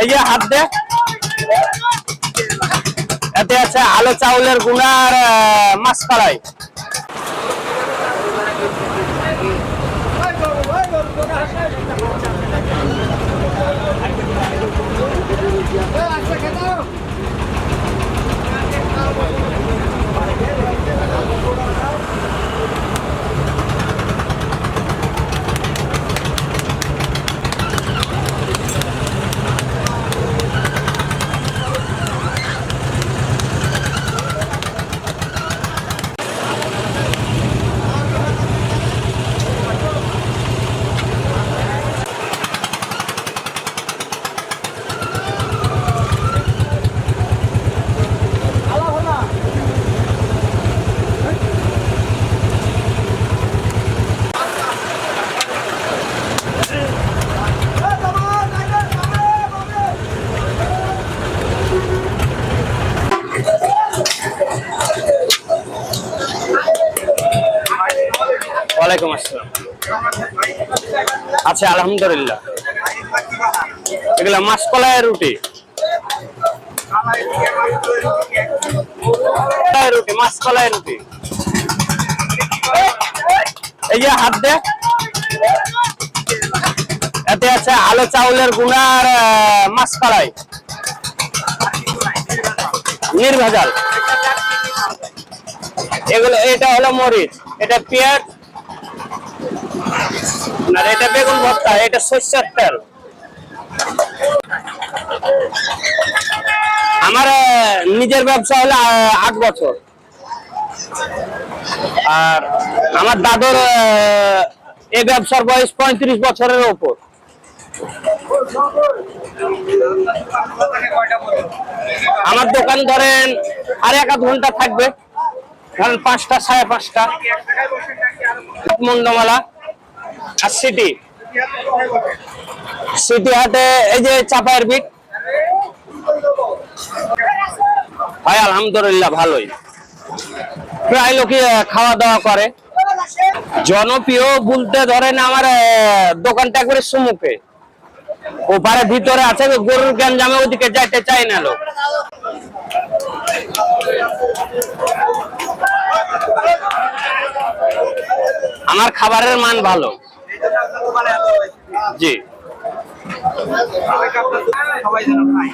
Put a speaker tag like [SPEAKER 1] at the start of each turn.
[SPEAKER 1] এই যে হাত দে। আছে আলো চাউলের গুণার মাছ কলাই ওয়ালাইকুম আসসালাম। আচ্ছা আলহামদুলিল্লাহ। এগুলা মাছ কলাইয়ের রুটি রুটি মাছ কলাইয়ের রুটি। এই যে হাত দে। এতে আছে আলো চাউলের গুঁড়া আর মাছ কলাই নির্ভেজাল। এগুলো, এটা হলো মরিচ, এটা পেঁয়াজ আর এটা বেগুন ভর্তা, এটা সর্ষের তেল। আমার নিজের ব্যবসা হলো আট বছর। আর আমার দাদুর এই ব্যবসার বয়স পঁয়ত্রিশ বছরের ওপর। আমার দোকান ধরেন, আর এক আধ ঘণ্টা থাকবে। ধরেন পাঁচটা, সাড়ে পাঁচটা। মন্ডমালা। আর সিটি? সিটি হাটে এই যে চাপায়ের বিট। ভাই, আলহামদুলিল্লাহ, ভালোই। প্রায় লোকই খাওয়া দাওয়া করে। জনপ্রিয় বলতে ধরেন আমার দোকানটা একবারে সুমুখে। ওপারে ভিতরে আছে গরুর গ্যাঞ্জামে ওদিকে যাইতে চাই না লোক। আমার খাবারের মান ভালো। জি।
[SPEAKER 2] সবাই যেন খায়।